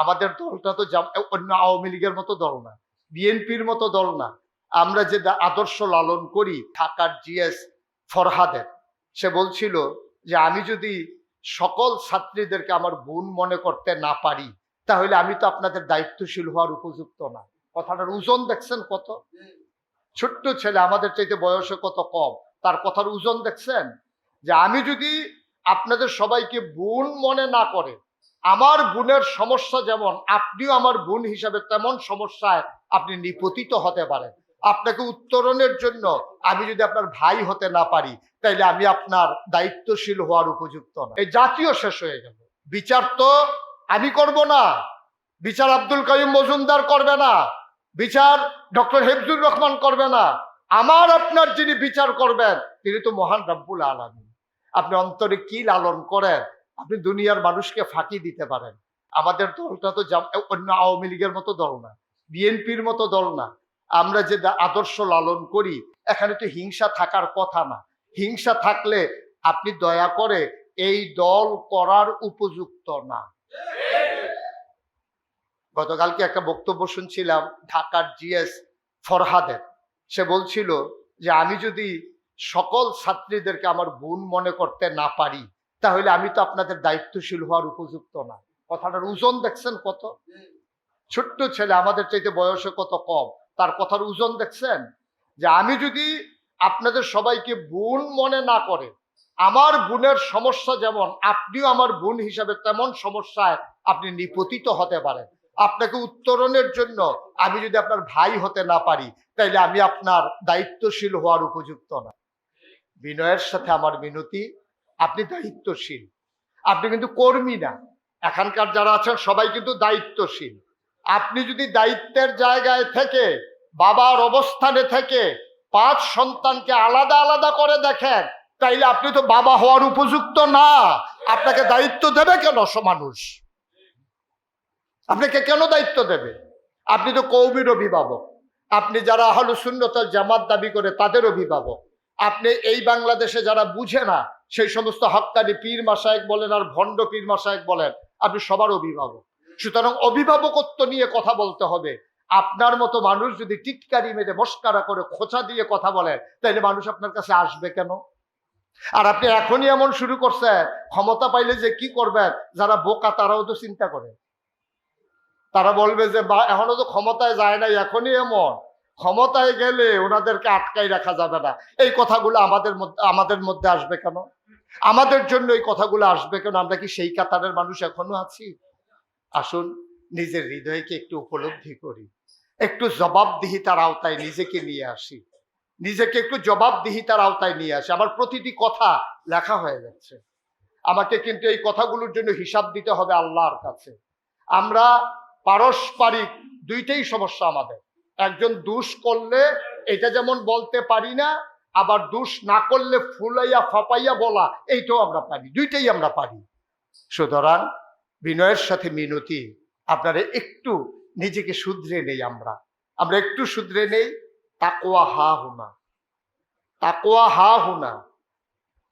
আমাদের দলটা তো অন্য আওয়ামী লীগের মতো দল না। বিএনপির মতো দল না। আমরা যে আদর্শ লালন করি, ঢাকার জিএস ফরহাদের, সে বলছিল যে, আমি যদি সকল ছাত্রীদেরকে আমার বোন মনে করতে না পারি, তাহলে আমি তো আপনাদের দায়িত্বশীল হওয়ার উপযুক্ত না। কথাটার ওজন দেখছেন কত? ছোট্ট ছেলে আমাদের চাইতে বয়সে কত কম? তার কথার ওজন দেখছেন? যে, আমি যদি আপনাদের সবাইকে বোন মনে না করে আমার বোনের সমস্যা যেমন, আপনিও আমার বোন হিসাবে তেমন সমস্যায় আপনি নিপতিত হতে পারেন। আপনাকে উত্তরণের জন্য আমি যদি আপনার ভাই হতে না পারি, তাইলে আমি আপনার দায়িত্বশীল হওয়ার উপযুক্ত না এই জাতীয় শেষ হয়ে গেল। বিচার তো আমি করব না। বিচার আব্দুল কাইম মজুমদার করবে না। বিচার ডক্টর হেফজুর রহমান করবে না। আমার আপনার যিনি বিচার করবেন, তিনি তো মহান রব্বুল আলমী আপনি অন্তরে কি লালন করেন? আপনি দুনিয়ার মানুষকে ফাঁকি দিতে পারেন। আমাদের দলটা তো অন্য আওয়ামী লীগের মতো দল না, বিএনপির মতো দল না। আমরা যে আদর্শ লালন করি, এখানে তো হিংসা থাকার কথা না। হিংসা থাকলে আপনি দয়া করে এই দল করার উপযুক্ত না। গতকালকে একটা বক্তব্য শুনছিলাম ঢাকার জিএস ফরহাদের। সে বলছিল যে, আমি যদি সকল ছাত্রীদেরকে আমার বোন মনে করতে না পারি তাহলে আমি তো আপনাদের দায়িত্বশীল হওয়ার উপযুক্ত না। কথাটার ওজন দেখছেন কত? ছোট্ট ছেলে আমাদের চাইতে বয়সে কত কম? তার কথার ওজন দেখছেন? যে আমি যদি আপনাদের সবাইকে বোন মনে না করে, আমার বোনের সমস্যা যেমন, আপনিও আমার বোন হিসাবে তেমন সমস্যায় আপনি নিপতিত হতে পারেন। আপনাকে উত্তরণের জন্য আমি যদি আপনার ভাই হতে না পারি, তাইলে আমি আপনার দায়িত্বশীল হওয়ার উপযুক্ত না। বিনয়ের সাথে আমার মিনতি আপনি দায়িত্বশীল। আপনি কিন্তু কর্মী না। এখানকার যারা আছেন, সবাই কিন্তু দায়িত্বশীল। আপনি যদি দায়িত্বের জায়গায় থেকে, বাবার অবস্থানে থেকে পাঁচ সন্তানকে আলাদা আলাদা করে দেখেন, তাইলে আপনি তো বাবা হওয়ার উপযুক্ত না। আপনাকে দায়িত্ব দেবে কেন মানুষ আপনাকে কেন দায়িত্ব দেবে? আপনি তো কৌমির অভিভাবক। আপনি যারা হলো শূন্যতার জামাত দাবি করে, তাদের অভিভাবক। আপনি এই বাংলাদেশে যারা বুঝে না সেই সমস্ত হক্কানি পীর মাসায়েক বলেন আর ভণ্ড পীর মাসায়েক বলেন, আপনি সবার অভিভাবক। সুতরাং অভিভাবকত্ব নিয়ে কথা বলতে হবে। আপনার মতো মানুষ যদি টিটকারি মেরে মস্কারা করে খোঁচা দিয়ে কথা বলে তাহলে মানুষ আপনার কাছে আসবে কেন? আর আপনি এখনই এমন শুরু করছে ক্ষমতা পাইলে যে কি করবেন, যারা বোকা তারাও তো চিন্তা করে। তারা বলবে যে এখনও তো ক্ষমতায় যায় নাই, এখনই এমন। ক্ষমতায় গেলে ওনাদেরকে আটকাই রাখা যাবে না। এই কথাগুলো আমাদের মধ্যে আমাদের মধ্যে আসবে কেন? আমাদের জন্য এই কথাগুলো আসবে কেন? আমরা কি সেই কাতারের মানুষ এখনও আছি? আসুন নিজের হৃদয়কে একটু উপলব্ধি করি। একটু জবাবদিহিতার আওতায় নিজেকে নিয়ে আসি। নিজেকে একটু জবাবদিহিতার আওতায় নিয়ে আসি। আমার প্রতিটি কথা লেখা হয়ে যাচ্ছে। আমাকে কিন্তু এই কথাগুলোর জন্য হিসাব দিতে হবে আল্লাহর কাছে। আমরা পারস্পরিক দুইটাই সমস্যা আমাদের। একজন দুষ করলে এটা যেমন বলতে পারি না আবার দোষ না করলে ফুলাইয়া, ফাপাইয়া বলা, এইটাও আমরা পারি, দুইটাই আমরা পারি। সুতরাং বিনয়ের সাথে মিনতি, আপনারা একটু নিজেকে শুধরে নেই আমরা। আমরা একটু শুধরে নেই তাকোয়া হা হুনা। তাকোয়া হা হুনা।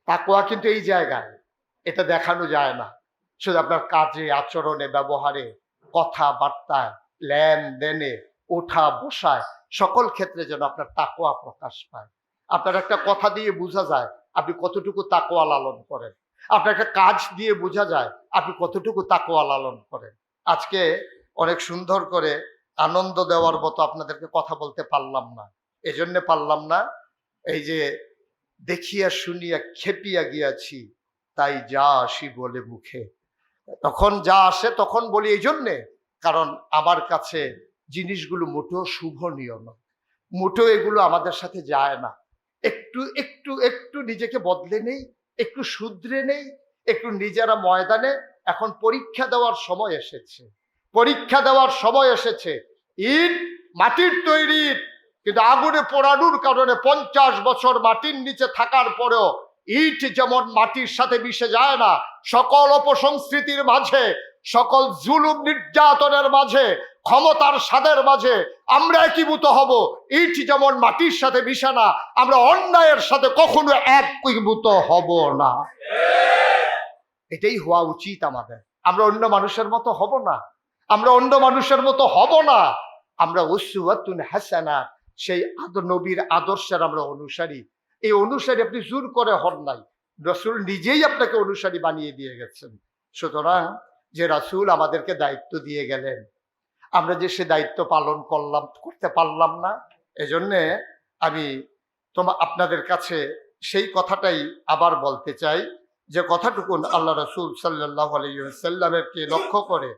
তাকোয়া কিন্তু এই জায়গায়, এটা দেখানো যায় না। শুধু আপনার কাজে, আচরণে, ব্যবহারে, কথাবার্তায়, লেনদেনে ওঠা বসায় সকল ক্ষেত্রে যেন আপনার তাকোয়া প্রকাশ পায়। আপনার একটা কথা দিয়ে বোঝা যায় আপনি কতটুকু তাকোয়া লালন করেন। আপনার একটা কাজ দিয়ে বোঝা যায় আপনি কতটুকু তাকোয়া লালন করেন। আজকে অনেক সুন্দর করে আনন্দ দেওয়ার মতো আপনাদেরকে কথা বলতে পারলাম না। এজন্য পারলাম না, এই যে দেখিয়া শুনিয়া খেপিয়া গিয়াছি, তাই যা আসি বলে মুখে। তখন যা আসে তখন বলি এই জন্যে কারণ আমার কাছে জিনিসগুলো মোটেও শুভনীয় নয়। মোটেও এগুলো আমাদের সাথে যায় না। একটু একটু একটু নিজেকে বদলে নেই, একটু শুধরে নেই, একটু নিজেরা ময়দানে এখন পরীক্ষা দেওয়ার সময় এসেছে। পরীক্ষা দেওয়ার সময় এসেছে। ইট মাটির তৈরি কিন্তু আগুনে পোড়ানোর কারণে পঞ্চাশ বছর মাটির নিচে থাকার পরেও ইট যেমন মাটির সাথে মিশে যায় না, সকল অপসংস্কৃতির মাঝে সকল জুলুম নির্যাতনের মাঝে, ক্ষমতার স্বাদের মাঝে আমরা একীভূত হব। ইট যেমন মাটির সাথে মিশে না, আমরা অন্যায়ের সাথে কখনো একীভূত হব না। এটাই হওয়া উচিত আমাদের। আমরা অন্য মানুষের মতো হব না। আমরা অন্য মানুষের মতো হব না। আমরা উসুয়াতুন হাসানা, সেই নবীর আদর্শের আমরা অনুসারী। এই অনুসারী আপনি জোর করে হন নাই। রসুল নিজেই আপনাকে অনুসারী বানিয়ে দিয়ে গেছেন। সুতরাং যে রাসূল আমাদেরকে দায়িত্ব দিয়ে গেলেন। আমরা যে সে দায়িত্ব পালন করলাম, করতে পারলাম না। এজন্যে আমি তোমা, আপনাদের কাছে সেই কথাটাই আবার বলতে চাই। যে কথাটুকুন আল্লাহ রসুল সাল্লাহ আলাইসাল্লামেরকে লক্ষ্য করে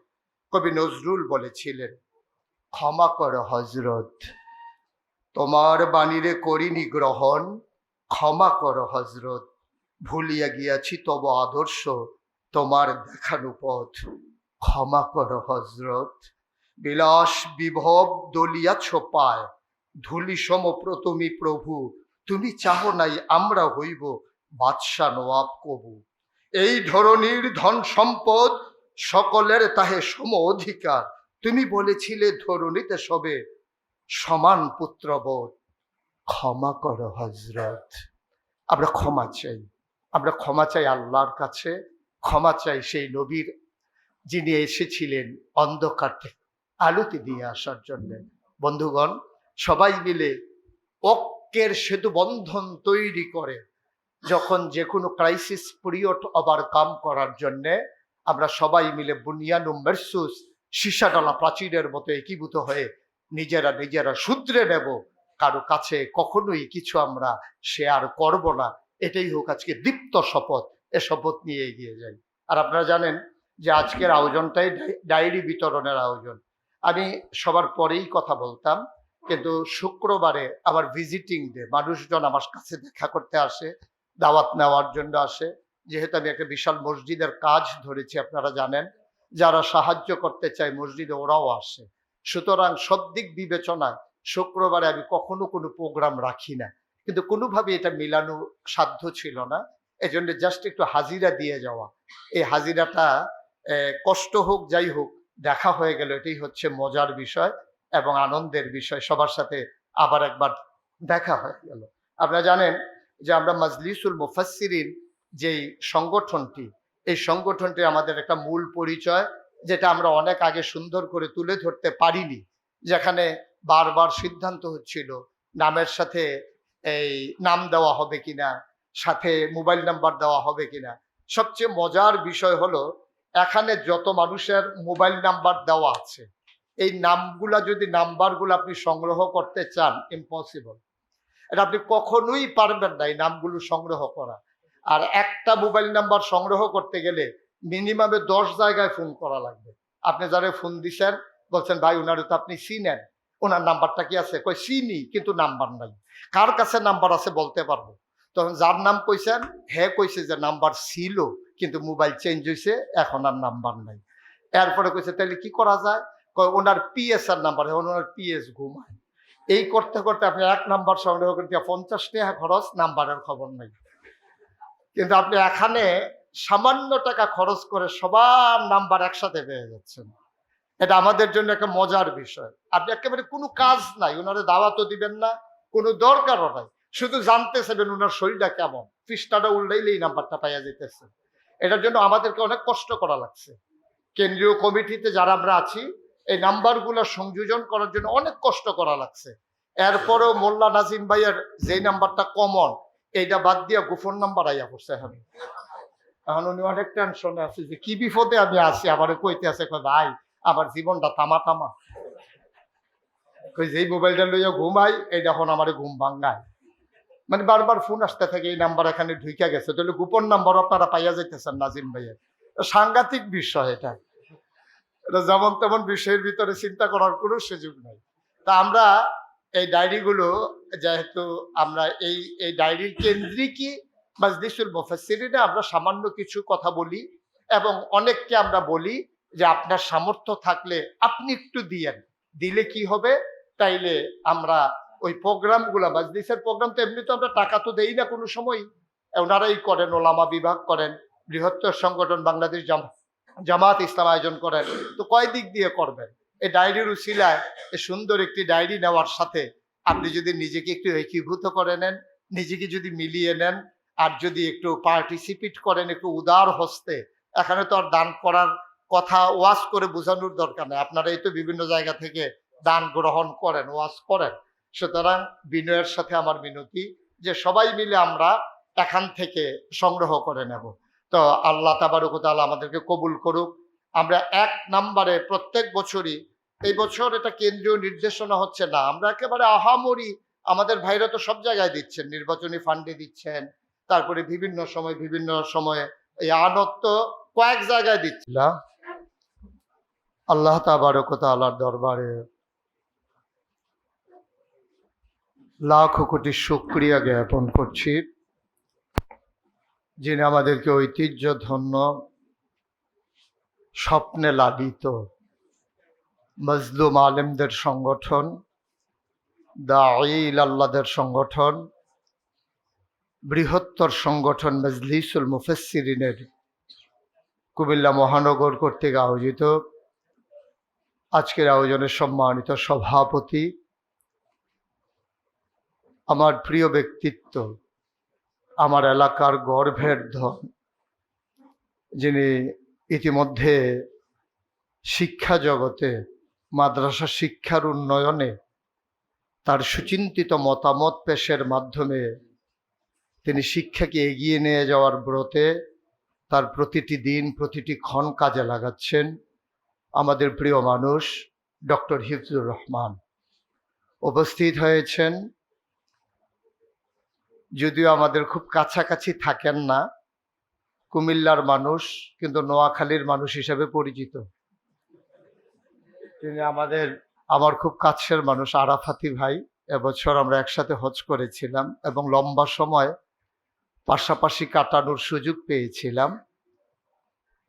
কবি নজরুল বলেছিলেন, ক্ষমা কর হজরত তোমার বাণীরে করিনি গ্রহণ, ক্ষমা কর হজরত ভুলিয়া গিয়াছি তব আদর্শ তোমার দেখানো পথ। ক্ষমা কর হজরত বিলাস বিভব দলিয়াছ পায়। ধুলি সমপ্রতমি প্রভু। তুমি চাহ নাই, আমরা হইব বাদশা নওয়াব কবু। এই ধরনের ধন সম্পদ সকলের তাহে সম অধিকার। তুমি বলেছিলে ধরণীতে সবে সমান পুত্রবোধ ক্ষমা করো হজরত আমরা ক্ষমা চাই। আমরা ক্ষমা চাই আল্লাহর কাছে। ক্ষমা চাই সেই নবীর যিনি এসেছিলেন অন্ধকার থেকে, আলোতে দিয়ে আসার জন্য। বন্ধুগণ, সবাই মিলে ঐক্যের সেতু বন্ধন তৈরি করে, যখন যে কোনো ক্রাইসিস পিরিয়ড ওভারকাম করার জন্যে আমরা সবাই মিলে বুনিয়ানু মেরসুস সীসাডালা প্রাচীরের মতো একীভূত হয়ে নিজেরা নিজেরা শুধরে নেব। কারও কাছে কখনোই কিছু আমরা শেয়ার করব না। এটাই হোক আজকে দীপ্ত শপথ। এ শপথ নিয়ে এগিয়ে যাই। আর আপনারা জানেন যে আজকের আয়োজনটাই ডায়েরি বিতরণের আয়োজন। আমি সবার পরেই কথা বলতাম, কিন্তু শুক্রবারে আমার ভিজিটিং ডে, মানুষজন আমার কাছে দেখা করতে আসে, দাওয়াত নেওয়ার জন্য আসে। যেহেতু আমি একটা বিশাল মসজিদের কাজ ধরেছি, আপনারা জানেন, যারা সাহায্য করতে চায় মসজিদে ওরাও আসে। সুতরাং সব দিক বিবেচনায় শুক্রবারে আমি কখনো কোনো প্রোগ্রাম রাখি না। কিন্তু কোনোভাবে এটা মিলানো সাধ্য ছিল না। এই জন্য জাস্ট একটু হাজিরা দিয়ে যাওয়া। এই হাজিরাটা কষ্ট হোক, যাই হোক, দেখা হয়ে গেল, এটাই হচ্ছে মজার বিষয় এবং আনন্দের বিষয়, সবার সাথে আবার একবার দেখা হয়ে গেল। আপনারা জানেন যে আমরা মাজলিসুল মুফাসসিরিন যেই সংগঠনটি, এই সংগঠনটি আমাদের একটা মূল পরিচয়, যেটা আমরা অনেক আগে সুন্দর করে তুলে ধরতে পারিনি, যেখানে বারবার সিদ্ধান্ত হচ্ছিল, নামের সাথে এই নাম দেওয়া হবে কিনা সাথে মোবাইল নাম্বার দেওয়া হবে কিনা। সবচেয়ে মজার বিষয় হলো, এখানে যত মানুষের মোবাইল নাম্বার দেওয়া আছে, এই নামগুলা যদি নাম্বারগুলো আপনি সংগ্রহ করতে চান ইম্পসিবল এটা আপনি কখনোই পারবেন না এই নামগুলো সংগ্রহ করা। আর একটা মোবাইল নাম্বার সংগ্রহ করতে গেলে মিনিমামে দশ জায়গায় ফোন করা লাগবে। আপনি যারা ফোন দিছেন, বলছেন, ভাই ওনারে তো আপনি চিনেন। ওনার নাম্বারটা কি আছে? কই চিনি, কিন্তু নাম্বার নাই। কার কাছে নাম্বার আছে বলতে পারব? তখন যার নাম কইছেন, হে কইছে যে নাম্বার ছিল, কিন্তু মোবাইল চেঞ্জ হয়েছে এখন আর নাম্বার নাই। এরপরে কইছে তাহলে কি করা যায়? ওনার পিএস আর নাম্বার, এখন ওনার পিএস ঘুমায়। এই করতে করতে আপনি এক নাম্বার সংগ্রহ করতে পঞ্চাশ টাকা খরচ, নাম্বারের খবর নাই। কিন্তু আপনি এখানে সামান্য টাকা খরচ করে সবার নাম্বার একসাথে পেয়ে যাচ্ছেন। এটা আমাদের জন্য একটা মজার বিষয়। আপনি একেবারে কোনো কাজ নাই, ওনারে দাওয়াতও দিবেন না, কোনো দরকারও নাই। শুধু জানতে চাইবেন ওনার শরীরটা কেমন। পৃষ্ঠাটা উল্টাইলে এই নাম্বারটা পাইয়া যেতেছে এটার জন্য আমাদেরকে অনেক কষ্ট করা লাগছে। কেন্দ্রীয় কমিটিতে যারা আমরা আছি, এই নাম্বারগুলো সংযোজন করার জন্য অনেক কষ্ট করা লাগছে। এরপরেও মোল্লা নাজিম ভাইয়ের যে নাম্বারটা কমন, এইটা বাদ দিয়ে গোপন নাম্বার আইয়া পড়ছে এখন। এখন উনি অনেক টেনশনে আছে যে কি বিপদে আমি আছি, আমার কইতে আছে ভাই, আমার জীবনটা তামা তামা যেই মোবাইলটা লইয়া ঘুমাই, এই এখন আমার ঘুম ভাঙ্গায়। মানে বারবার ফোন আসতে থাকে, এই নাম্বার এখানে ঢুকে গেছে। তাহলে গোপন নাম্বার আপনারা পাইয়া যাইতেছেন, নাজিম ভাইয়ের। সাংঘাতিক বিষয় এটা। এটা যেমন তেমন বিষয়ের ভিতরে চিন্তা করার কোনো সুযোগ নাই। তা আমরা এই ডায়েরিগুলো, যেহেতু আমরা এই এই ডায়েরির কেন্দ্রিকই মাজলিসুল মুফাসসিরিনে আমরা সামান্য কিছু কথা বলি এবং অনেককে আমরা বলি যে আপনার সামর্থ্য থাকলে আপনি একটু দিয়েন। দিলে কি হবে? তাইলে আমরা ওই প্রোগ্রামগুলো মাজলিসের প্রোগ্রাম তো এমনি তো আমরা টাকা তো দেই না কোনো সময় ওনারাই করেন, ওলামা বিভাগ করেন, বৃহত্তর সংগঠন বাংলাদেশ জাম- জামাত ইসলাম আয়োজন করেন। তো কয় দিক দিয়ে করবেন? এই ডায়েরির উশিলায় এই সুন্দর একটি ডায়েরি নেওয়ার সাথে আপনি যদি নিজেকে একটু একীভূত করে নেন, নিজেকে যদি মিলিয়ে নেন, আর যদি একটু পার্টিসিপেট করেন, একটু উদার হস্তে, এখানে তো আর দান করার কথা ওয়াজ করে বোঝানোর দরকার নেই। আপনারা এই তো বিভিন্ন জায়গা থেকে দান গ্রহণ করেন, ওয়াজ করেন। সুতরাং বিনয়ের সাথে আমার মিনতি যে সবাই মিলে আমরা এখান থেকে সংগ্রহ করে নেব। তো আল্লাহ তাবারুকতাল আমাদেরকে কবুল করুক। আমরা এক নাম্বারে প্রত্যেক বছরই এই বছর এটা কেন্দ্রীয় নির্দেশনা হচ্ছে না আমরা একেবারে আহামরি আমাদের ভাইরা তো সব জায়গায় দিচ্ছেন নির্বাচনী ফান্ডে দিচ্ছেন তারপরে বিভিন্ন সময় বিভিন্ন সময়ে এই আনত্ব কয়েক জায়গায় দিচ্ছিল আল্লাহ। তাবারকতালার দরবারে লাখ কোটি শুক্রিয়া জ্ঞাপন করছি, যিনি আমাদেরকে ঐতিহ্য ধন্য স্বপ্নে লালিত, মজলুম আলেমদের সংগঠন দাঈল আল্লাদের সংগঠন, বৃহত্তর সংগঠন মজলিসুল মুফেসিরিনের কুমিল্লা মহানগর কর্তৃক আয়োজিত। আজকের আয়োজনের সম্মানিত সভাপতি আমার প্রিয় ব্যক্তিত্ব, আমার এলাকার গর্ভের ধন, যিনি ইতিমধ্যে শিক্ষা জগতে, মাদ্রাসা শিক্ষার উন্নয়নে তার সুচিন্তিত মতামত পেশের মাধ্যমে তিনি শিক্ষাকে এগিয়ে নিয়ে যাওয়ার ব্রতে তার প্রতিটি দিন, প্রতিটি ক্ষণ কাজে লাগাচ্ছেন আমাদের প্রিয় মানুষ ডক্টর হিফজুর রহমান। উপস্থিত হয়েছেন যদিও আমাদের খুব কাছাকাছি থাকেন না, কুমিল্লার মানুষ কিন্তু নোয়াখালীর মানুষ হিসেবে পরিচিত। তিনি আমাদের, আমার খুব কাছের মানুষ আরাফাতি ভাই, এবছর আমরা একসাথে হজ করেছিলাম এবং লম্বা সময় পাশাপাশি কাটানোর সুযোগ পেয়েছিলাম।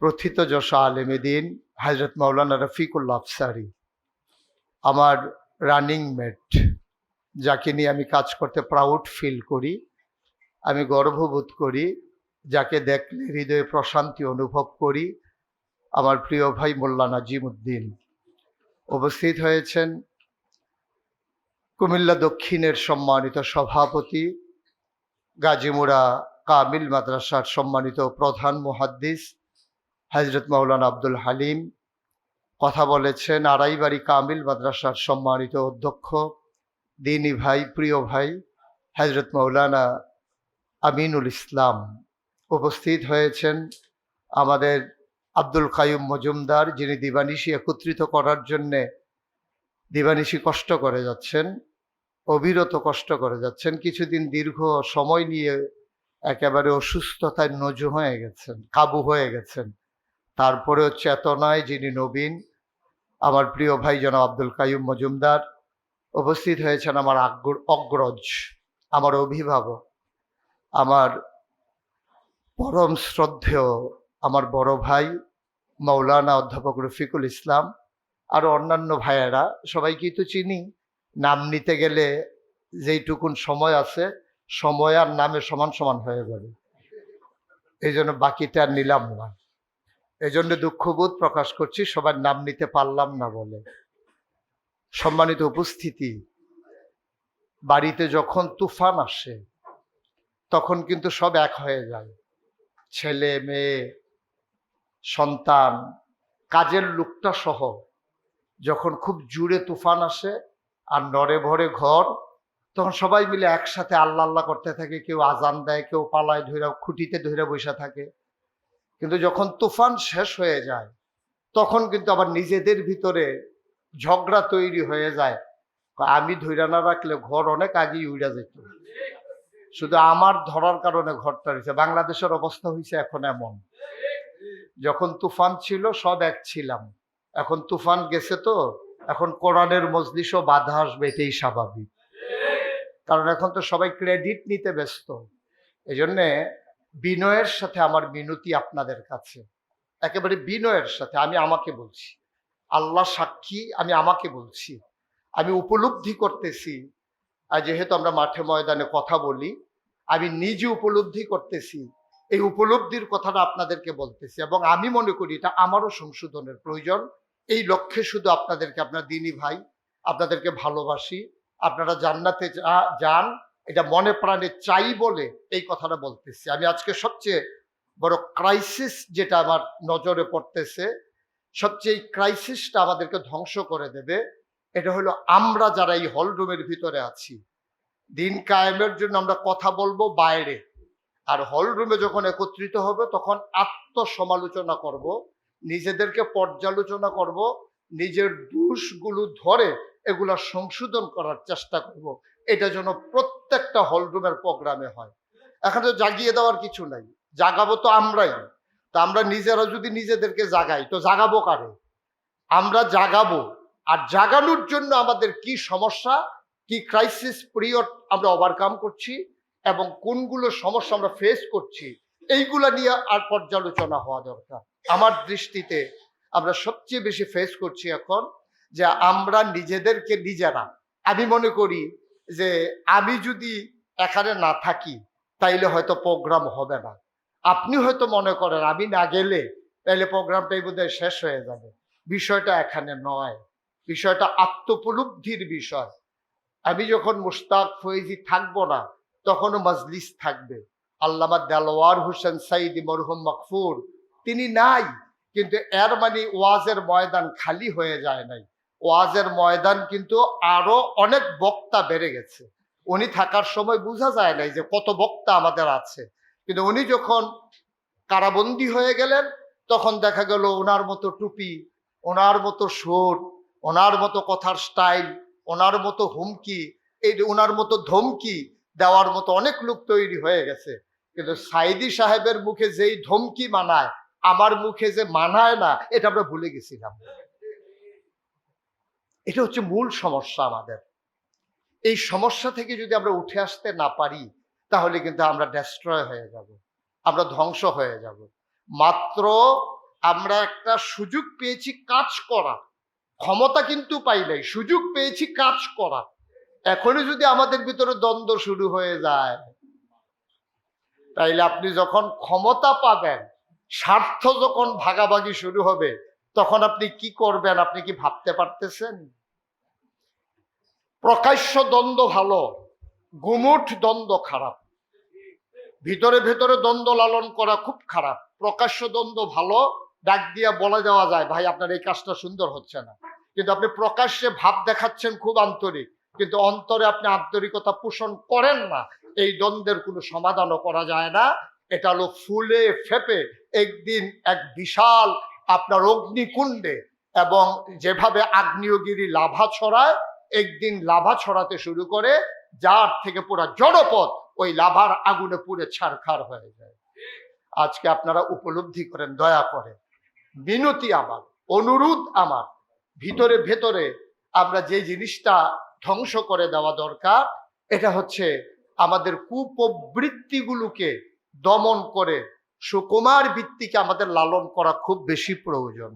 প্রথিত যশ আলেমেদিন হজরত মৌলানা রফিকুল্লা আফসারি, আমার রানিং মেট, যাকে নিয়ে আমি কাজ করতে প্রাউড ফিল করি। আমি গর্ববোধ করি, যাকে দেখলে হৃদয়ে প্রশান্তি অনুভব করি, আমার প্রিয় ভাই মোল্লা নাজিম উদ্দিন উপস্থিত হয়েছেন কুমিল্লা দক্ষিণের সম্মানিত সভাপতি, গাজীমুড়া কামিল মাদ্রাসার সম্মানিত প্রধান মুহাদ্দিস হজরত মাওলানা আব্দুল হালিম। কথা বলেছেন আড়াইবাড়ি কামিল মাদ্রাসার সম্মানিত অধ্যক্ষ, দিনী ভাই, প্রিয় ভাই হজরত মৌলানা আমিনুল ইসলাম উপস্থিত হয়েছেন আমাদের আব্দুল কায়ুম মজুমদার, যিনি দিবানিশি একত্রিত করার জন্যে দিবানিশি কষ্ট করে যাচ্ছেন, অবিরত কষ্ট করে যাচ্ছেন। কিছুদিন দীর্ঘ সময় নিয়ে একেবারে অসুস্থতায় নজু হয়ে গেছেন, কাবু হয়ে গেছেন। তারপরেও চেতনায় যিনি নবীন, আমার প্রিয় ভাই যেন আব্দুল কায়ুম মজুমদার, উপস্থিত হয়েছেন আমার আগ্র, অগ্রজ, আমার অভিভাবক। আমার পরম শ্রদ্ধেয় আমার বড় ভাই মৌলানা অধ্যাপক রফিকুল ইসলাম, আর অন্যান্য ভাইয়েরা সবাইকেই তো চিনি। নাম নিতে গেলে যেইটুকুন সময় আছে, সময় আর নামে সমান সমান হয়ে যাবে। এই জন্য বাকিটা আর নিলাম না। এই জন্য দুঃখবোধ প্রকাশ করছি, সবার নাম নিতে পারলাম না বলে। সম্মানিত উপস্থিতি, বাড়িতে যখন তুফান আসে তখন কিন্তু সব এক হয়ে যায়। ছেলে, মেয়ে, সন্তান, কাজের লোকটা সহ। যখন খুব জুড়ে তুফান আসে আর নড়ে ভরে ঘর, তখন সবাই মিলে একসাথে আল্লাহ আল্লাহ করতে থাকে। কেউ আজান দেয়, কেউ পালায় ধরে খুঁটিতে ধরে বসে থাকে। কিন্তু যখন তুফান শেষ হয়ে যায়, তখন কিন্তু আবার নিজেদের ভিতরে ঝগড়া তৈরি হয়ে যায়। আমি ধৈরা না রাখলে ঘর অনেক আগেই উড়া যেত। শুধু আমার ধরার কারণে ঘরটা রয়েছে বাংলাদেশের অবস্থা হয়েছে এখন এমন। যখন তুফান ছিল, সব এক ছিলাম। এখন তুফান গেছে তো, এখন কোরআনের মজলিসও বাধা আসবে, এটাই স্বাভাবিক। কারণ এখন তো সবাই ক্রেডিট নিতে ব্যস্ত। এই জন্যে বিনয়ের সাথে আমার মিনতি আপনাদের কাছে। একেবারে বিনয়ের সাথে, আমি আমাকে বলছি। আল্লাহ সাক্ষী, আমি আমাকে বলছি। আমি উপলব্ধি করতেছি আর যেহেতু আমরা মাঠে ময়দানে কথা বলি, আমি নিজে উপলব্ধি করতেছি, এই উপলব্ধির কথাটা আপনাদেরকে বলতেছি এবং আমি মনে করি এটা আমারও সংশোধনের প্রয়োজন। এই লক্ষ্যে শুধু আপনাদেরকে, আপনার দিনী ভাই, আপনাদেরকে ভালোবাসি, আপনারা জান্নাতে যান, এটা মনে প্রাণে চাই বলে এই কথাটা বলতেছি। আমি আজকে সবচেয়ে বড় ক্রাইসিস যেটা আমার নজরে পড়তেছে, সবচেয়ে এই ক্রাইসিসটা আমাদেরকে ধ্বংস করে দেবে। এটা হলো আমরা যারা এই হল রুমের ভিতরে আছি, দিন কায়েমের জন্য আমরা কথা বলব বাইরে। আর হল রুমে যখন একত্রিত হবে তখন আত্মসমালোচনা করব, নিজেদেরকে পর্যালোচনা করব, নিজের দোষগুলো ধরে এগুলা সংশোধন করার চেষ্টা করব। এটা যেন প্রত্যেকটা হল রুমের প্রোগ্রামে হয়। এখন তো জাগিয়ে দেওয়ার কিছু নাই। জাগাবো তো আমরাই। তো আমরা নিজেরা যদি নিজেদেরকে জাগাই, তো জাগাবো কারে? আমরা জাগাবো। আর জাগানোর জন্য আমাদের কি সমস্যা, কি ক্রাইসিস পিরিয়ড আমরা ওভারকাম করছি এবং কোনগুলো সমস্যা আমরা ফেস করছি, এইগুলা নিয়ে আর পর্যালোচনা হওয়া দরকার। আমার দৃষ্টিতে আমরা সবচেয়ে বেশি ফেস করছি এখন যে আমরা নিজেদেরকে নিজেরা, আমি মনে করি যে আমি যদি এখানে না থাকি, তাইলে হয়তো প্রোগ্রাম হবে না। আপনি হয়তো মনে করেন, আমি না গেলে তাইলে প্রোগ্রামটাই বোধহয় শেষ হয়ে যাবে। বিষয়টা এখানে নয়। বিষয়টা আত্মপলব্ধির বিষয়। আমি যখন মুশতাক ফয়েজি থাকব না, তখনও মজলিস থাকবে। আল্লামা দেলোয়ার হোসেন সাইদি মরহুম মকফুর, তিনি নাই, কিন্তু এর মানে ওয়াজের ময়দান খালি হয়ে যায় নাই। ওয়াজের ময়দান কিন্তু আরও অনেক বক্তা বেড়ে গেছে। উনি থাকার সময় বোঝা যায় নাই যে কত বক্তা আমাদের আছে। কিন্তু উনি যখন কারাবন্দী হয়ে গেলেন, তখন দেখা গেল ওনার মতো টুপি, ওনার মতো সুর ওনার মতো কথার স্টাইল ওনার মতো হুমকি, এই ওনার মতো ধমকি দেওয়ার মতো অনেক লোক তৈরি হয়ে গেছে। কিন্তু সাইদি সাহেবের মুখে যেই ধমকি মানায়, আমার মুখে যে মানায় না, এটা আমরা ভুলে গেছিলাম। এটা হচ্ছে মূল সমস্যা আমাদের। এই সমস্যা থেকে যদি আমরা উঠে আসতে না পারি, তাহলে কিন্তু আমরা ডেস্ট্রয় হয়ে যাব, আমরা ধ্বংস হয়ে যাব। মাত্র আমরা একটা সুযোগ পেয়েছি কাজ করা ক্ষমতা কিন্তু পাই নাই, সুযোগ পেয়েছি কাজ করা। এখনই যদি আমাদের ভিতরে দ্বন্দ্ব শুরু হয়ে যায়, তাইলে আপনি যখন ক্ষমতা পাবেন, স্বার্থ যখন ভাগাভাগি শুরু হবে, তখন আপনি কি করবেন আপনি কি ভাবতে পারতেছেন? প্রকাশ্য দ্বন্দ্ব ভালো, গুমুট দ্বন্দ্ব খারাপ। ভিতরে ভেতরে দ্বন্দ্ব লালন করা খুব খারাপ। প্রকাশ্য দ্বন্দ্ব ভালো, ডাক দিয়া বলা যাওয়া যায়, ভাই, আপনার এই কাজটা সুন্দর হচ্ছে না। কিন্তু আপনি প্রকাশ্যে ভাব দেখাচ্ছেন খুব আন্তরিক, কিন্তু অন্তরে আপনি আন্তরিকতা পোষণ করেন না, এই দ্বন্দ্বের কোনো সমাধানও করা যায় না। এটা হলো ফুলে ফেপে, একদিন এক বিশাল আপনার অগ্নিকুণ্ডে এবং যেভাবে আগ্নেয়গিরি লাভা ছড়ায়, একদিন লাভা ছড়াতে শুরু করে, যার থেকে পুরো জড়পথ ওই লাভার আগুনে পুড়ে ছারখার হয়ে যায়। আজকে আপনারা উপলব্ধি করেন, দয়া করে। বিনতি আমার, অনুরোধ আমার ভিতরে ভেতরে আমরা যে জিনিসটা ধ্বংস করে দেওয়া দরকার, এটা হচ্ছে আমাদের কুপ্রবৃত্তিগুলোকে দমন করে সুকুমার ভিত্তিকে আমাদের লালন করা খুব বেশি প্রয়োজন।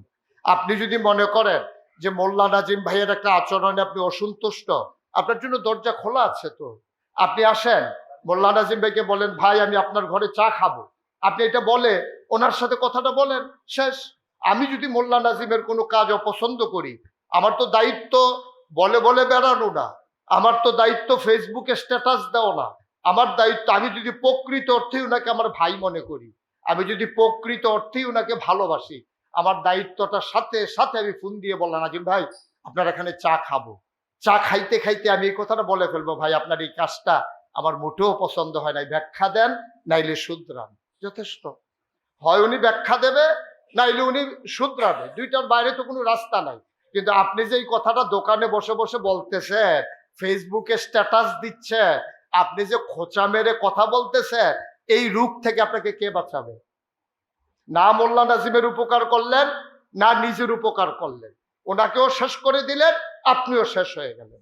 আপনি যদি মনে করেন যে মোল্লা নাজিম ভাইয়ের একটা আচরণে আপনি অসন্তুষ্ট, আপনার জন্য দরজা খোলা আছে তো। আপনি আসেন, মোল্লা নাজিম ভাইকে বলেন, ভাই, আমি আপনার ঘরে চা খাব। আপনি এটা বলে, ওনার সাথে কথাটা বলেন, শেষ। আমি যদি মোল্লা নাজিমের কোনো কাজ অপছন্দ করি, আমার তো দায়িত্ব বলে বলে বেড়ানো না, আমার তো দায়িত্ব ফেসবুকে স্ট্যাটাস দেওয়া না, আমার দায়িত্ব, আমি যদি প্রকৃত অর্থেই ওনাকে আমার ভাই মনে করি, আমি যদি প্রকৃত অর্থেই ওনাকে ভালোবাসি, আমার দায়িত্বটার সাথে সাথে আমি ফোন দিয়ে বললাম, নাজিম ভাই, আপনার এখানে চা খাব। চা খাইতে খাইতে আমি এই কথাটা বলে ফেলব, ভাই, আপনার এই কাজটা আমার মোটেও পছন্দ হয় নাই ব্যাখ্যা দেন, নাইলে শুধরান। যথেষ্ট। হয় উনি ব্যাখ্যা দেবে নাইলে উনি শুধরাবে। দুইটার বাইরে তো কোনো রাস্তা নাই। কিন্তু আপনি যে এই কথাটা দোকানে বসে বসে বলতেছেন ফেসবুকে স্ট্যাটাস দিচ্ছে, আপনি যে খোঁচা মেরে কথা বলতেছেন, এই রূপ থেকে আপনাকে কে বাঁচাবে? না মোল্লা নাজিমের উপকার করলেন, না নিজের উপকার করলেন। ওনাকেও শেষ করে দিলেন, আপনিও শেষ হয়ে গেলেন।